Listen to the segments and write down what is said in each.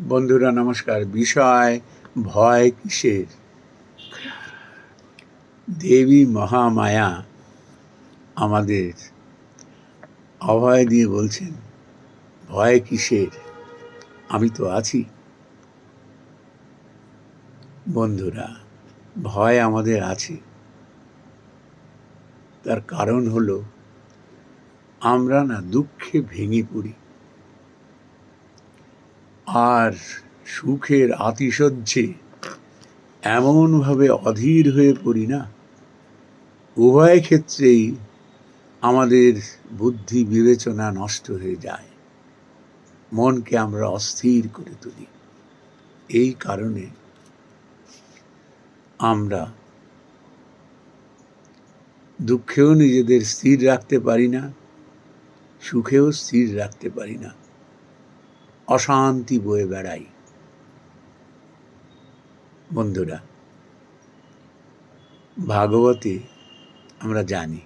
বন্ধুরা, নমস্কার। বিষয়, ভয় কিসের? দেবী মহামায়া আমাদের অভয় দিয়ে বলছেন, ভয় কিসের? আমি তো আছি। বন্ধুরা, ভয় আমাদের আছে। তার কারণ হলো, আমরা না দুঃখে ভেঙে পড়ি। আর সুখের আতিশয্যে এমনভাবে অধীর হয়ে পড়ি না। উভয় ক্ষেত্রেই আমাদের বুদ্ধি বিবেচনা নষ্ট হয়ে যায়। মনকে আমরা অস্থির করে তুলি। এই কারণে আমরা দুঃখেও নিজেদের স্থির রাখতে পারি না, সুখেও স্থির রাখতে পারি না। অশান্তি বয়ে বেড়াই। বন্ধুরা, ভাগবতে আমরা জানি,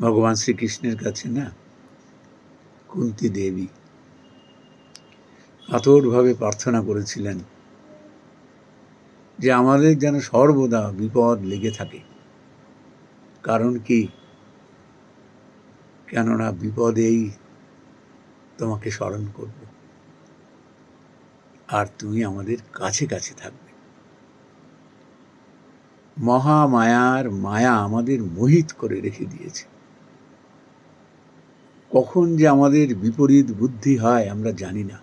ভগবান শ্রীকৃষ্ণের কাছে না, কুন্তি দেবী কাতরভাবে প্রার্থনা করেছিলেন যে আমাদের যেন সর্বদা বিপদ লেগে থাকে। কারণ কি? কেননা বিপদেই তোমাকে স্মরণ করব। আর তুমি আমাদের কাছে কাছে থাকবে। মহামায়ার মায়া আমাদের মোহিত করে রেখে দিয়েছে। কখন যে আমাদের বিপরীত বুদ্ধি হয় আমরা জানি না।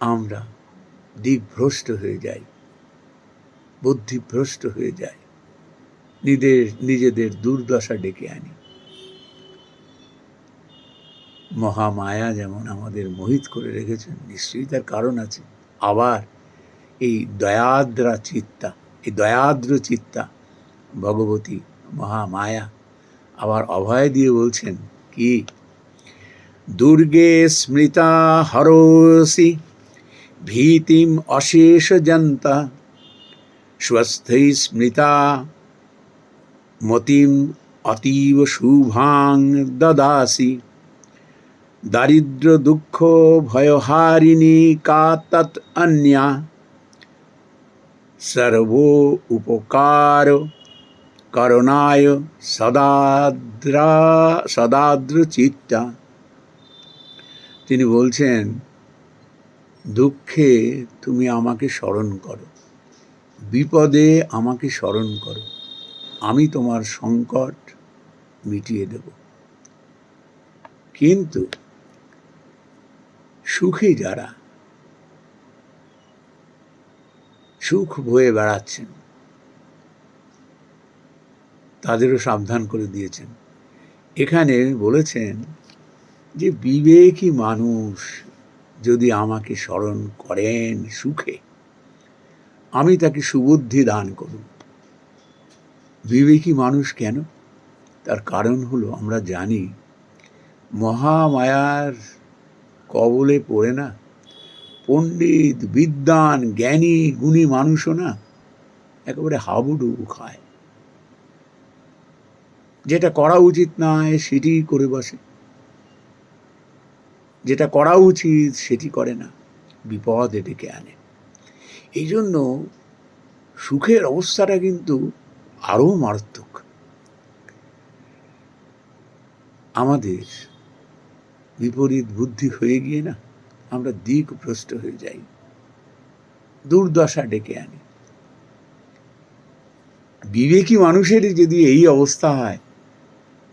আমরা দিকভ্রষ্ট হয়ে যাই, বুদ্ধিভ্রষ্ট হয়ে যায় নিজেদের নিজেদের দুর্দশা ডেকে আনি। মহামায়া যেমন আমাদের মোহিত করে রেখেছেন, নিশ্চয়ই তার কারণ আছে। আবার এই দয়াদ্রা চিত্তা, এই দয়াদ্র চিত্তা, ভগবতী মহামায়া আবার অভয় দিয়ে বলছেন কি, দুর্গে স্মৃতা হরসি ভীতিম অশেষ জনতা স্বস্থৈ স্মৃতা মতিম অতীব শুভাং দদাসি। দারিদ্র দুঃখ ভয়হারিণী কা তৎ অন্যা। সর্ব উপকার করুণায় সদাদ্রা সদাদ্র চিত্তা তিনি বলছেন, দুঃখে তুমি আমাকে স্মরণ করো। বিপদে আমাকে স্মরণ করো। আমি তোমার সংকট মিটিয়ে দেব। কিন্তু সুখী যারা, সুখ বয়ে বেড়াচ্ছেন, তাদেরও সাবধান করে দিয়েছেন। এখানে বলেছেন যে, বিবেকী মানুষ যদি আমাকে স্মরণ করেন সুখে, আমি তাকে সুবুদ্ধি দান করব। বিবেকী মানুষ কেন? তার কারণ হলো, আমরা জানি, মহামায়ার কবলে পড়ে না। পণ্ডিত, বিদ্বান, জ্ঞানী, গুণী মানুষও না। একেবারে হাবুডুবু খায়। যেটা করা উচিত নয়, সেটি করে বসে। যেটা করা উচিত, সেটি করে না। বিপদে ডেকে আনে। এই জন্য সুখের অবস্থাটা কিন্তু আরও মারাত্মক। আমাদের বিপরীত বুদ্ধি হয়ে গিয়ে না আমরা দিক ভ্রষ্ট হয়ে যাই। দুর্দশা ডেকে আনি। বিবেকী মানুষেরই যদি এই অবস্থা হয়,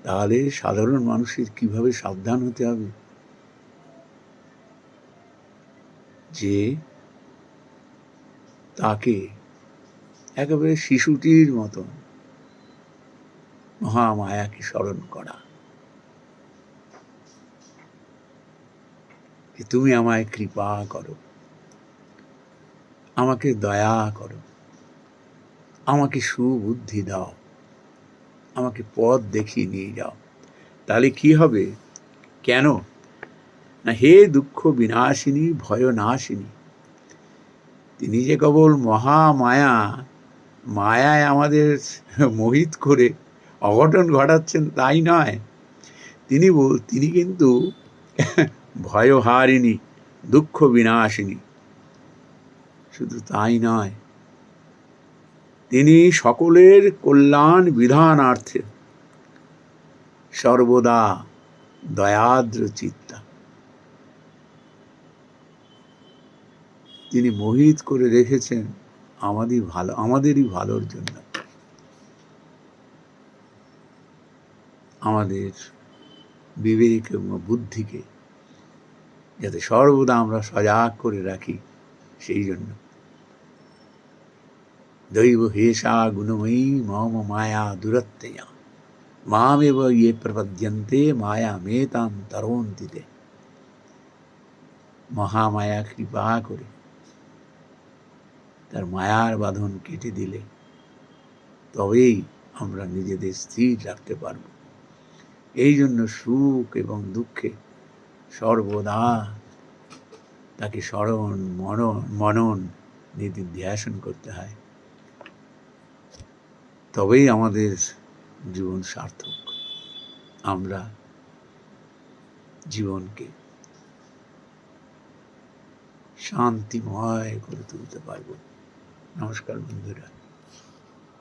তাহলে সাধারণ মানুষের কীভাবে সাবধান হতে হবে? যে তাকে একেবারে শিশুটির মতন মহামায়াকে স্মরণ করা। যে তুমি আমায় কৃপা করো। আমাকে দয়া করো। আমাকে সুবুদ্ধি দাও। আমাকে পথ দেখিয়ে নিয়ে যাও। তাহলে কি হবে? কেন? না, হে দুঃখ বিনাশিনী, ভয় নাশিনী, তিনি যে কেবল মহামায়া মায়ায় আমাদের মোহিত করে অঘটন ঘটাচ্ছেন তাই নয়। তিনি বল, তিনি কিন্তু ভয়হারিণী দুঃখ বিনাশিনী। শুধু তাই নয়, তিনি সকলের কল্যাণ বিধানার্থে সর্বদা দয়াদ্র চিত্তা। তিনি মোহিত করে রেখেছেন আমাদের ভালো, আমাদেরই ভালোর জন্য। আমাদের বিবেক এবং বুদ্ধিকে যাতে সর্বদা আমরা সজাগ করে রাখি সেই জন্য। দৈব হেষা গুণময়ী মম মায়া দুরত্যয়া মামেব ইয়ে প্রপদ্যন্তে মায়া মেতাম তরন্তিতে। মহামায়া কৃপা করে। তার মায়ার বাঁধন কেটে দিলে তবেই আমরা নিজেদের স্থির রাখতে পারব। এই জন্য সুখ এবং দুঃখে সর্বদা। তাকে স্মরণ মনন মনন নিদিধ্যাসন করতে হয়। তবেই আমাদের জীবন সার্থক। আমরা জীবনকে শান্তিময় করে তুলতে পারব। নমস্কার বন্ধুরা।